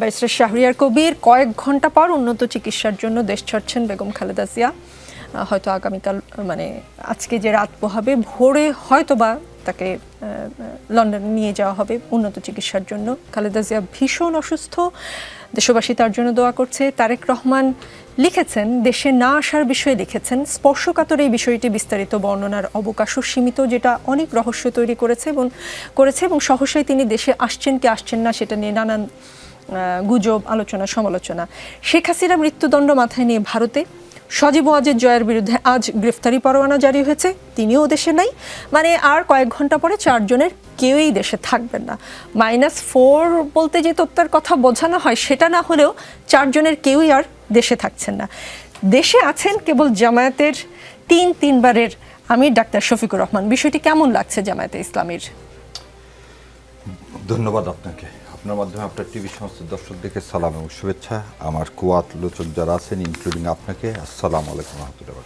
Barrister Shahriar Kabir কয়েক ঘণ্টা পর উন্নত চিকিৎসার জন্য দেশ ছাড়ছেন বেগম খালেদা জিয়া। হয়তো আগামীকাল মানে আজকে যে রাত পোহাবে ভোরে হয়তোবা তাকে আহ, লন্ডনে নিয়ে যাওয়া হবে উন্নত চিকিৎসার জন্য। খালেদা জিয়া ভীষণ অসুস্থ। দেশবাসী তার জন্য দোয়া করছে। তারেক রহমান লিখেছেন দেশে না আসার বিষয়ে লিখেছেন। স্পর্শকাতর এই বিষয়টি বিস্তারিত বর্ণনার অবকাশও সীমিত যেটা অনেক রহস্য তৈরি করেছে এবং করেছে এবং সহসাই তিনি দেশে আসছেন কি আসছেন না সেটা নিয়ে নানান গুজব, আলোচনা, সমালোচনা। শেখ হাসিনা মৃত্যুদণ্ড মাথায় নিয়ে ভারতে সজীব ওয়াজের জয়ের বিরুদ্ধে আজ গ্রেফতারি পরোয়ানা জারি হয়েছে। তিনিও দেশে নাই। মানে আর কয়েক ঘণ্টা পরে চারজনের কেউই দেশে থাকবেন না। মাইনাস ফোর বলতে যে তত্ত্বের কথা বোঝানো হয়, সেটা না হলেও চারজনের কেউই আর দেশে থাকছেন না। দেশে আছেন কেবল জামায়াতের তিন তিনবারের আমির ডাক্তার শফিকুর রহমান। বিষয়টি কেমন লাগছে জামায়াতে ইসলামীর? ধন্যবাদ আপনাকে। আপনার মাধ্যমে আপনার টিভি সমস্ত দর্শকদেরকে সালাম এবং শুভেচ্ছা। আমার কুয়াত লোচক যারা আছেন ইনক্লুডিং আপনাকে, আসসালামু আলাইকুম রহমতুল্লাহ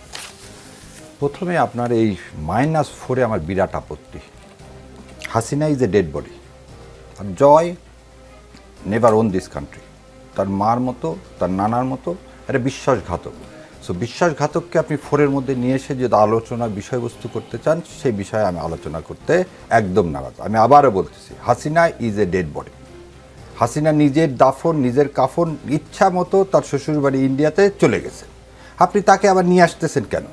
প্রথমে আপনার এই মাইনাস ফোরে আমার বিরাট আপত্তি। Hasina is a dead body R Joy never own this country তার মার মতো, তার নানার মতো, একটা বিশ্বাসঘাতক। সো বিশ্বাসঘাতককে আপনি ফোরের মধ্যে নিয়ে এসে যদি আলোচনা বিষয়বস্তু করতে চান, সেই বিষয়ে আমি আলোচনা করতে একদম নারাজ। আমি আবারও বলতেছি, Hasina is a dead body Hasina নিজের দাফন, নিজের কাফন ইচ্ছা মতো তার শ্বশুরবাড়ি ইন্ডিয়াতে চলে গেছে। আপনি তাকে আবার নিয়ে আসতেছেন কেন?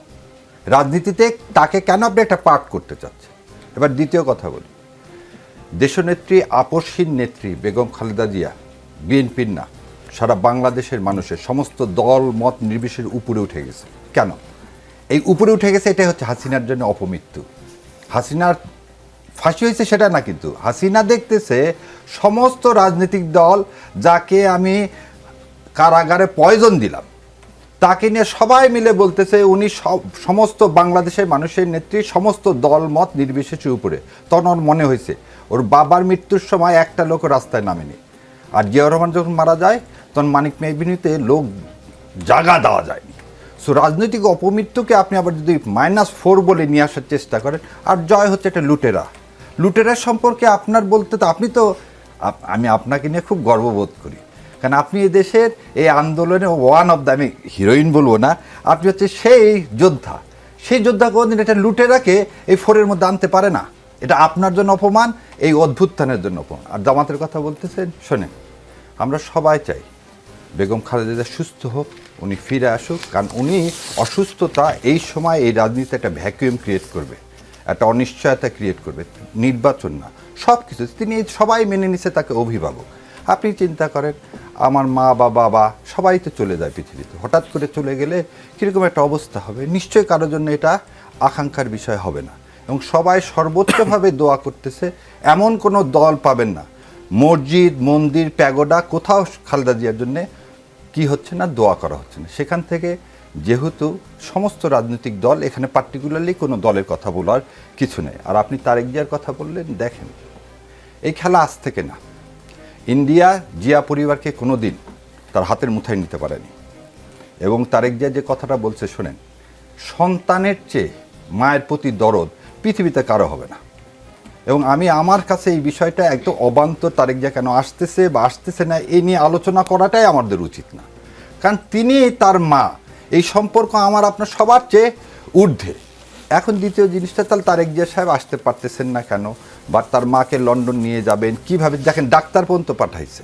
রাজনীতিতে তাকে কেন আপনি একটা পার্ট করতে চাচ্ছেন? এবার দ্বিতীয় কথা বলি। দেশনেত্রী, আপসহীন নেত্রী বেগম খালেদা জিয়া, বিএনপির না, সারা বাংলাদেশের মানুষের সমস্ত দল, মত নির্বিশেষের উপরে উঠে গেছে। কেন? এই উপরে উঠে গেছে এটাই হচ্ছে হাসিনার জন্য অপমৃত্যু। হাসিনার ফাঁসি হয়েছে সেটা না কিন্তু। হাসিনা দেখতেছে সমস্ত রাজনৈতিক দল যাকে আমি কারাগারে পয়জন দিলাম, তাকে নিয়ে সবাই মিলে বলতেছে উনি সমস্ত বাংলাদেশের মানুষের নেত্রী, সমস্ত দল মত নির্বিশেষের উপরে। তখন ওর মনে হয়েছে, ওর বাবার মৃত্যুর সময় একটা লোক রাস্তায় নামেনি। আর জিয়াউর রহমান যখন মারা যায়, তখন মানিক মেহবিনীতে লোক জাগা দেওয়া যায়নি সো রাজনৈতিক অপমৃত্যুকে আপনি আবার যদি মাইনাস ফোর বলে নিয়ে আসার চেষ্টা করেন, আর জয় হচ্ছে একটা লুটেরা। লুটেরা সম্পর্কে আপনার বলতে তো আপনি তো আমি আপনাকে নিয়ে খুব গর্ববোধ করি। কারণ আপনি এই দেশের এই আন্দোলনে ওয়ান অফ দ্য আমি হিরোইন বলব না, আপনি হচ্ছে সেই যোদ্ধা। সেই যোদ্ধা কোনদিন এটা লুটেরাকে এই ফোরের মধ্যে আনতে পারে না। এটা আপনার জন্য অপমান, এই অদ্ভুত্থানের জন্য অপমান। আর জামাতের কথা বলতেছেন, শোনেন, আমরা সবাই চাই বেগম খালেদা সুস্থ হোক, উনি ফিরে আসুক, কারণ উনি অসুস্থতা এই সময় এই রাজনীতি একটা ভ্যাকুয়াম ক্রিয়েট করবে। একটা অনিশ্চয়তা ক্রিয়েট করবে, নির্বাচন না। সব কিছু তিনি সবাই মেনে নিছে তাকে অভিভাবক। আপনি চিন্তা করেন, আমার মা বা বাবা সবাই তো চলে যায় পৃথিবীতে। হঠাৎ করে চলে গেলে কীরকম একটা অবস্থা হবে? নিশ্চয়ই কারোর জন্য এটা আকাঙ্ক্ষার বিষয় হবে না। এবং সবাই সর্বোচ্চভাবে দোয়া করতেছে, এমন কোনো দল পাবেন না। মসজিদ, মন্দির, প্যাগোডা, কোথাও খালদা জিয়ার জন্যে কি হচ্ছে না, দোয়া করা হচ্ছে না। সেখান থেকে যেহেতু সমস্ত রাজনৈতিক দল এখানে পার্টিকুলারলি কোনো দলের কথা বলার কিছু নেই। আর আপনি তারেক জিয়ার কথা বললেন, দেখেন, এই খেলা আজ থেকে না। ইন্ডিয়া, জিয়া পরিবারকে কোনো দিন তার হাতের মুঠায় নিতে পারেনি। এবং তারেক জিয়া যে কথাটা বলছে, শোনেন, সন্তানের চেয়ে মায়ের প্রতি দরদ পৃথিবীতে কারও হবে না। এবং আমি আমার কাছে এই বিষয়টা একদম অবান্তর তারেক জিয়া কেন আসতেছে বা আসতেছে না এই নিয়ে আলোচনা করাটাই আমাদের উচিত না। কারণ তিনি তার মা এই সম্পর্ক আমার আপনার সবার চেয়ে ঊর্ধ্বে। এখন দ্বিতীয় জিনিসটা, তাহলে তারেক জিয়া সাহেব আসতে পারতেছেন না কেন? বা তার মাকে লন্ডন নিয়ে যাবেন, কীভাবে? দেখেন, ডাক্তার পর্যন্ত পাঠাইছে।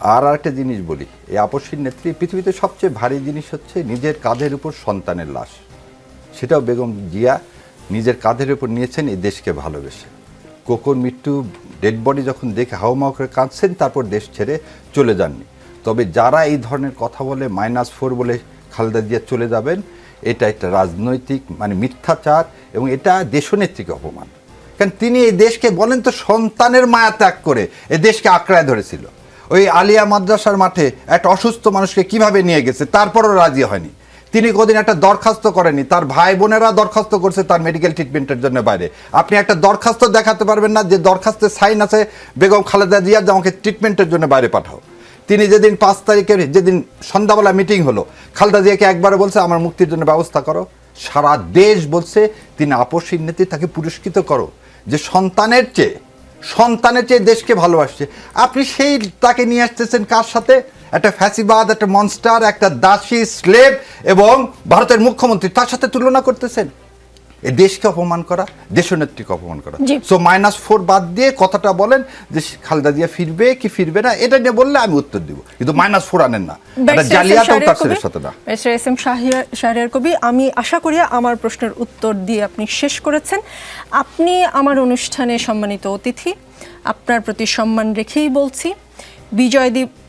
আর আরেকটা জিনিস বলি, এই আপসীর নেত্রী পৃথিবীতে সবচেয়ে ভারী জিনিস হচ্ছে নিজের কাঁধের উপর সন্তানের লাশ। সেটাও বেগম জিয়া নিজের কাঁধের উপর নিয়েছেন, এই দেশকে ভালোবেসে। কোকোর মৃত্যু, ডেড বডি যখন দেখে হাওমাও করে কাঁদছেন, তারপর দেশ ছেড়ে চলে যাননি। তবে যারা এই ধরনের কথা বলে, মাইনাস ফোর বলে খালেদা জিয়া চলে যাবেন, এটা একটা রাজনৈতিক মানে মিথ্যাচার এবং এটা দেশনেত্রীকে অপমান। কারণ তিনি এই দেশকে বলেন তো সন্তানের মায়া ত্যাগ করে এ দেশকে আঁকড়ায় ধরেছিল। ওই আলিয়া মাদ্রাসার মাঠে একটা অসুস্থ মানুষকে কীভাবে নিয়ে গেছে, তারপরও রাজি হয়নি। তিনি কোদিন একটা দরখাস্ত করেনি তার ভাই বোনেরা দরখাস্ত করছে তার মেডিকেল ট্রিটমেন্টের জন্য বাইরে। আপনি একটা দরখাস্ত দেখাতে পারবেন না যে দরখাস্তের সাইন আছে, বেগম খালেদা জিয়া, যে আমাকে ট্রিটমেন্টের জন্য বাইরে পাঠাও। তিনি যেদিন পাঁচ তারিখের যেদিন সন্ধ্যাবেলা মিটিং হলো, খালদা জিয়াকে একবার বলছে, আমার মুক্তির জন্য ব্যবস্থা করো। সারা দেশ বলছে, তিনি আপসীর নেত্রী, তাকে পুরস্কৃত করো। যে সন্তানের চেয়ে সন্তানের চেয়ে দেশকে ভালোবাসছে। আপনি সেই তাকে নিয়ে আসতেছেন কার সাথে? একটা ফ্যাসিবাদ, একটা মনস্টার একটা দাসী স্লেব এবং ভারতের মুখ্যমন্ত্রী, তার সাথে তুলনা করতেছেন? দেশকে অপমান করা দেশনেত্রীকে অপমান করা। সো মাইনাস ফোর বাদ দিয়ে কথাটা বলেন যে খালেদা জিয়া ফিরবে কি ফিরবে না এটা নিয়ে বললে আমি উত্তর দিব। কিন্তু মাইনাস ফোর আনেন না। ও সাথে না। এস এম শাহরিয়ার কবি আমি আশা করি আমার প্রশ্নের উত্তর দিয়ে আপনি শেষ করেছেন। আপনি আমার অনুষ্ঠানে সম্মানিত অতিথি আপনার প্রতি সম্মান রেখেই বলছি বিজয় দ্বীপ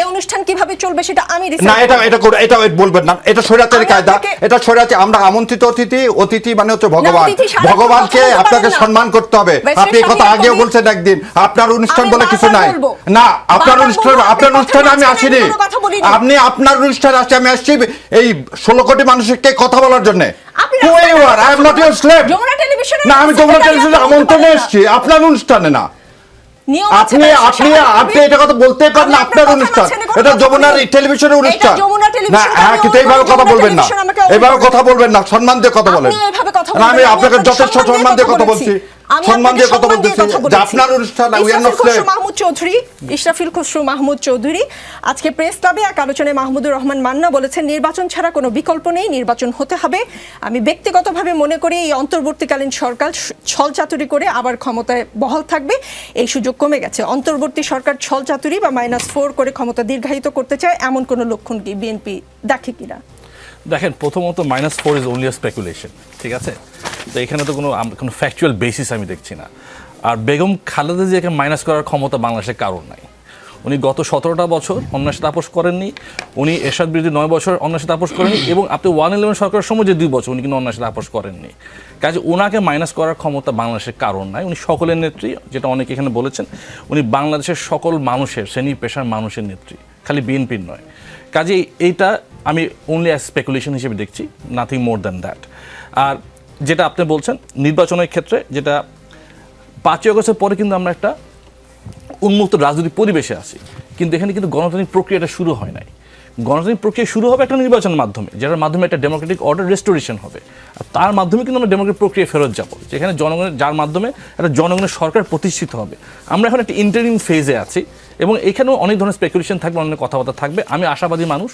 এই অনুষ্ঠান কীভাবে চলবে সেটা আমি না এটা এটা এটা বলবেন না। এটা স্বৈরাচারী কায়দা। এটা স্বৈরাচারী আমরা আমন্ত্রিত অতিথি। অতিথি মানে হচ্ছে ভগবান। ভগবানকে আপনাকে সম্মান করতে হবে। আপনি এই কথা আগেও বলছেন একদিন। আপনার অনুষ্ঠান বলে কিছু নাই। না আপনার অনুষ্ঠান আপনার আপনি অনুষ্ঠানে আমি আসিনি। আপনি আপনার অনুষ্ঠানে আসছি আমি আসছি এই ষোলো কোটি মানুষকে কথা বলার জন্য। not your slave. যমুনা টেলিভিশনে না আমি টেলিভিশনে আমন্ত্রণে এসেছি। আপনার অনুষ্ঠানে না। আপনি আপনি আপনি এটা কথা বলতে পারেন আপনার অনুষ্ঠান। এটা যমুনার। টেলিভিশনের অনুষ্ঠান। না হ্যাঁ আমি কিন্তু এইভাবে কথা বলবেন না। এইভাবে কথা বলবেন না সম্মান দিয়ে কথা বলেন। না, আমি আপনাকে যথেষ্ট সম্মান দিয়ে কথা বলছি। সম্মান দিয়ে কথা সম্মান দিয়ে বলতেছি যে আপনার অনুষ্ঠান we are not Khasru Mahmud Chowdhury, Israfil Khasru, Mahmud Chowdhury. আজকে প্রেস ক্লাবে এক আলোচনায় মাহমুদুর রহমান মান্না বলেছেন, নির্বাচন ছাড়া কোনো বিকল্প নেই, নির্বাচন হতে হবে। আমি ব্যক্তিগতভাবে মনে করি, এই অন্তর্বর্তীকালীন সরকার ছলচাতুরি করে আবার ক্ষমতায় বহাল থাকবে। এই সুযোগ কমে গেছে। অন্তর্বর্তী সরকার ছলচাতুরি বা মাইনাস ফোর করে ক্ষমতা দীর্ঘায়িত করতে চায়, এমন কোনো লক্ষণ কি বিএনপি দেখে কিনা? দেখেন, প্রথমত minus four is only speculation ঠিক আছে? তো এখানে তো কোনো কোনো ফ্যাকচুয়াল বেসিস আমি দেখছি না। আর বেগম খালেদা জিয়াকে মাইনাস করার ক্ষমতা বাংলাদেশে কারণ নাই। উনি গত সতেরোটা বছর অন্যান্য সাথে আপোষ করেননি, উনি এরশাদ বিরোধী নয় বছর অন্যান্য সাথে আপোষ করেননি এবং আপনি ওয়ান ইলেভেন সরকারের সময় যে দুই বছর উনি কিন্তু অন্যান্য সাথে আপোষ করেননি। কাজে ওনাকে মাইনাস করার ক্ষমতা বাংলাদেশের কারণ নাই, উনি সকলের নেত্রী, যেটা অনেকে এখানে বলেছেন, উনি বাংলাদেশের সকল মানুষের, শ্রেণি পেশার মানুষের নেত্রী, খালি বিএনপির নয়। কাজে এইটা আমি অনলি অ্যাজ স্পেকুলেশন হিসেবে দেখছি নাথিং মোর দ্যান দ্যাট আর যেটা আপনি বলছেন, নির্বাচনের ক্ষেত্রে যেটা পাঁচই আগস্টের পরে কিন্তু আমরা একটা উন্মুক্ত রাজনৈতিক পরিবেশে আছি। কিন্তু এখানে কিন্তু গণতান্ত্রিক প্রক্রিয়াটা শুরু হয় নাই। গণতান্ত্রিক প্রক্রিয়া শুরু হবে একটা নির্বাচনের মাধ্যমে, যেটার মাধ্যমে একটা ডেমোক্রেটিক অর্ডার রেস্টোরেশন হবে। আর তার মাধ্যমে কিন্তু আমরা ডেমোক্রেটিক প্রক্রিয়া ফেরত যাব। যেখানে জনগণের যার মাধ্যমে একটা জনগণের সরকার প্রতিষ্ঠিত হবে। আমরা এখন একটা ইন্টারিম ফেজে আছি এবং এখানেও অনেক ধরনের স্পেকুলেশন থাকবে, অনেক কথাবার্তা থাকবে। আমি আশাবাদী মানুষ